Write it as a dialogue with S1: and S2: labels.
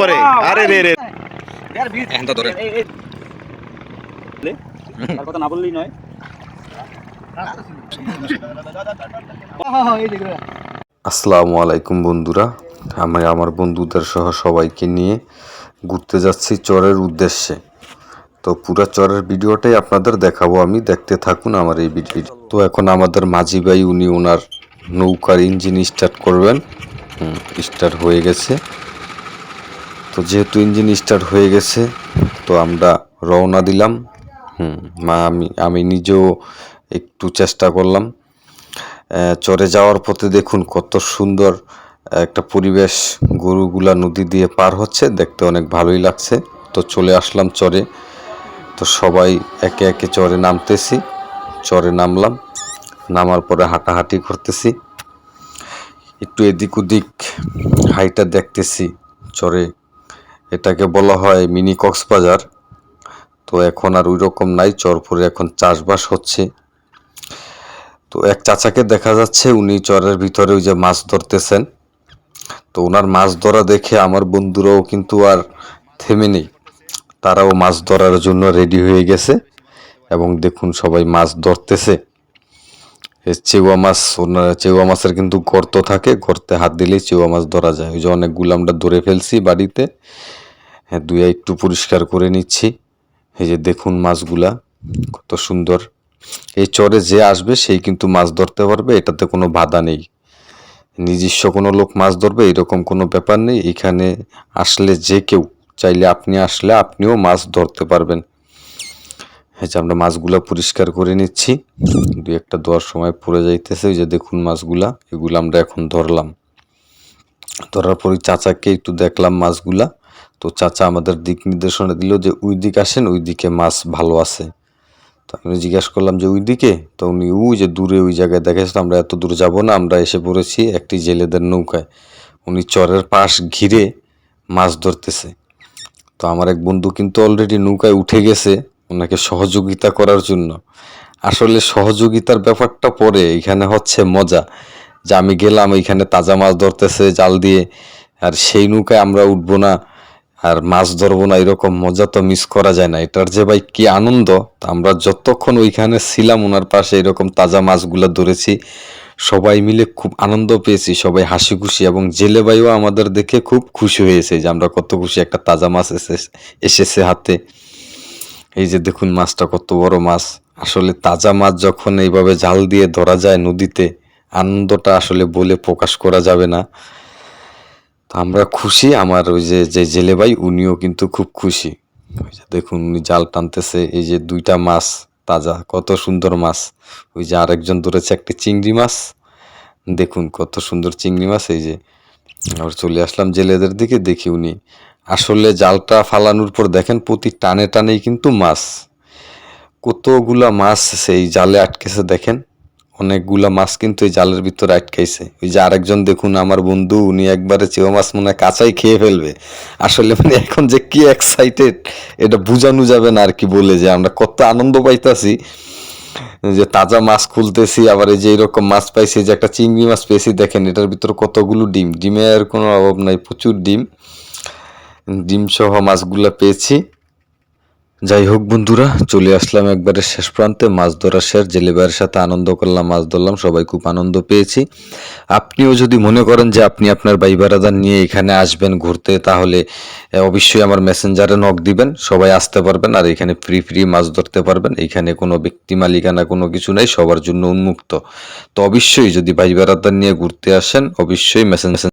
S1: পরে। আরে রে রে।
S2: এখন তো ধরে
S3: তার কথা না বললেই নয়।
S4: আসসালামু আলাইকুম বন্ধুরা। আমি আমার বন্ধুদের সহ সবাইকে নিয়ে ঘুরতে যাচ্ছি চরের উদ্দেশ্যে। তো পুরো চরের ভিডিওটাই আপনাদের দেখাবো। আমি দেখতে থাকুন আমার এই ভিডিও তো এখন আমাদের মাঝি ভাই উনি ওনার নৌকার ইঞ্জিন স্টার্ট করবেন। স্টার্ট হয়ে গেছে। তো যেহেতু ইঞ্জিন স্টার্ট হয়ে গেছে, তো আমরা রওনা দিলাম। হুম, মা, আমি আমি নিজেও একটু চেষ্টা করলাম। চরে যাওয়ার পথে দেখুন কত সুন্দর একটা পরিবেশ, গরুগুলা নদী দিয়ে পার হচ্ছে, দেখতে অনেক ভালোই লাগছে। তো চলে আসলাম চরে। তো সবাই একে একে চরে নামতেছি, চরে নামলাম, নামার পরে হাঁটাহাঁটি করতেছি। একটু এদিক ওদিক হাইটা দেখতেছি, চরে এটাকে বলা হয় মিনি কক্সবাজার। তো এখন আর ওই রকম নাই, চরপুরে এখন চাষবাস হচ্ছে। তো এক চাচাকে দেখা যাচ্ছে, উনি চরের ভিতরে ওই যে মাছ ধরতেছেন। তো ওনার মাছ ধরা দেখে আমার বন্ধুরাও কিন্তু আর থেমে নেই। তারাও মাছ ধরার জন্য রেডি হয়ে গেছে এবং দেখুন সবাই মাছ ধরতেছে। এ চেওয়া মাছ, ওনার চেওয়া মাছের কিন্তু গর্ত থাকে, গর্তে হাত দিলেই চেওয়া মাছ ধরা যায়। ওই যে অনেকগুলো আমরা ধরে ফেলছি বাড়িতে। হ্যাঁ দুই একটু পরিষ্কার করে নিচ্ছি। এই যে দেখুন মাছগুলা, কত সুন্দর। এই চরে যে আসবে সেই কিন্তু মাছ ধরতে পারবে, এটাতে কোনো বাধা নেই। নিজস্ব কোনো লোক মাছ ধরবে, এরকম কোনো ব্যাপার নেই। এখানে আসলে যে কেউ চাইলে আপনি আসলে আপনিও মাছ ধরতে পারবেন। এই যে আমরা মাছগুলা পরিষ্কার করে নিচ্ছি। দু একটা দেওয়ার সময় পড়ে যাইতেছে ওই যে দেখুন মাছগুলা, এগুলো আমরা এখন ধরলাম। ধরার পরই চাচাকে একটু দেখলাম মাছগুলা। তো চাচা আমাদের দিক নির্দেশনা দিল যে ওই দিক আসেন, ওই দিকে মাছ ভালো আছে। তো আমি জিজ্ঞাসা করলাম যে, ওই দিকে? তো উনি ওই যে দূরে ওই জায়গায় দেখাচ্ছে আমরা এত দূরে যাব না, আমরা এসে পড়েছি একটি জেলেদের নৌকায়। উনি চরের পাশ ঘিরে মাছ ধরতেছে। তো আমার এক বন্ধু কিন্তু অলরেডি নৌকায় উঠে গেছে ওনাকে সহযোগিতা করার জন্য। আসলে সহযোগিতার ব্যাপারটা পরে, এখানে হচ্ছে মজা। যে আমি গেলাম, এখানে তাজা মাছ ধরতেছে জাল দিয়ে, আর সেই নৌকায় আমরা উঠবো না। আর মাছ ধরবো না, এরকম মজা তো মিস করা যায় না। এটার যে ভাই কি আনন্দ আমরা যতক্ষণ ওইখানে ছিলাম ওনার পাশে এরকম তাজা মাছগুলো ধরেছি, সবাই মিলে খুব আনন্দ পেয়েছি, সবাই হাসি খুশি এবং জেলে ভাইও আমাদের দেখে খুব খুশি হয়েছে যে আমরা কত খুশি একটা তাজা মাছ এসে, এসেছে হাতে। এই যে দেখুন মাছটা কত বড় মাছ। আসলে তাজা মাছ যখন এইভাবে জাল দিয়ে ধরা যায় নদীতে, আনন্দটা আসলে বলে প্রকাশ করা যাবে না। আমরা খুশি, আমার ওই যে যে জেলে ভাই, উনিও কিন্তু খুব খুশি। দেখুন, উনি জাল টানতেছে, এই যে দুইটা মাছ তাজা, কত সুন্দর মাছ। ওই যে আরেকজন ধরেছে একটি চিংড়ি মাছ। দেখুন, কত সুন্দর চিংড়ি মাছ, এই যে। আবার চলে আসলাম জেলেদের দিকে, দেখি উনি। আসলে জালটা ফালানোর পর দেখেন, প্রতি টানে টানেই কিন্তু মাছ। কতগুলা মাছ সেই জালে আটকেছে, দেখেন। অনেকগুলা মাছ কিন্তু এই জালের ভিতরে আটকাইছে। ওই যে আরেকজন দেখুন, আমার বন্ধু, উনি একবারে চেও মাছ মনে হয় কাঁচাই খেয়ে ফেলবে। আসলে মানে এখন যে কি এক্সাইটেড এটা বোঝানো যাবে না আর কি বলে যে আমরা কত আনন্দ পাইতাছি। যে তাজা মাছ খুলতেছি, আবার এই যে এরকম মাছ পাইছি যে একটা চিংড়ি মাছ পেয়েছি, দেখেন এটার ভিতরে কতগুলো ডিম। ডিমের কোনো অভাব নাই, প্রচুর ডিম। ডিম সহ মাছগুলো পেয়েছি। যাই হোক বন্ধুরা, চলে আসলাম একবারে শেষ প্রান্তে। মাছ ধরা শেষ জেলেবাইয়ের সাথে আনন্দ করলাম, মাছ ধরলাম, সবাই খুব আনন্দ পেয়েছি। আপনিও যদি মনে করেন যে আপনি আপনার ভাই বারাদার নিয়ে এখানে আসবেন ঘুরতে, তাহলে অবশ্যই আমার মেসেঞ্জারে নক দিবেন, সবাই আসতে পারবেন, আর এখানে ফ্রি ফ্রি মাছ ধরতে পারবেন। এখানে কোনো ব্যক্তি মালিকানা কোনো কিছু নেই, সবার জন্য উন্মুক্ত। তো অবশ্যই যদি ভাই বারাদার নিয়ে ঘুরতে আসেন, অবশ্যই মেসেঞ্জার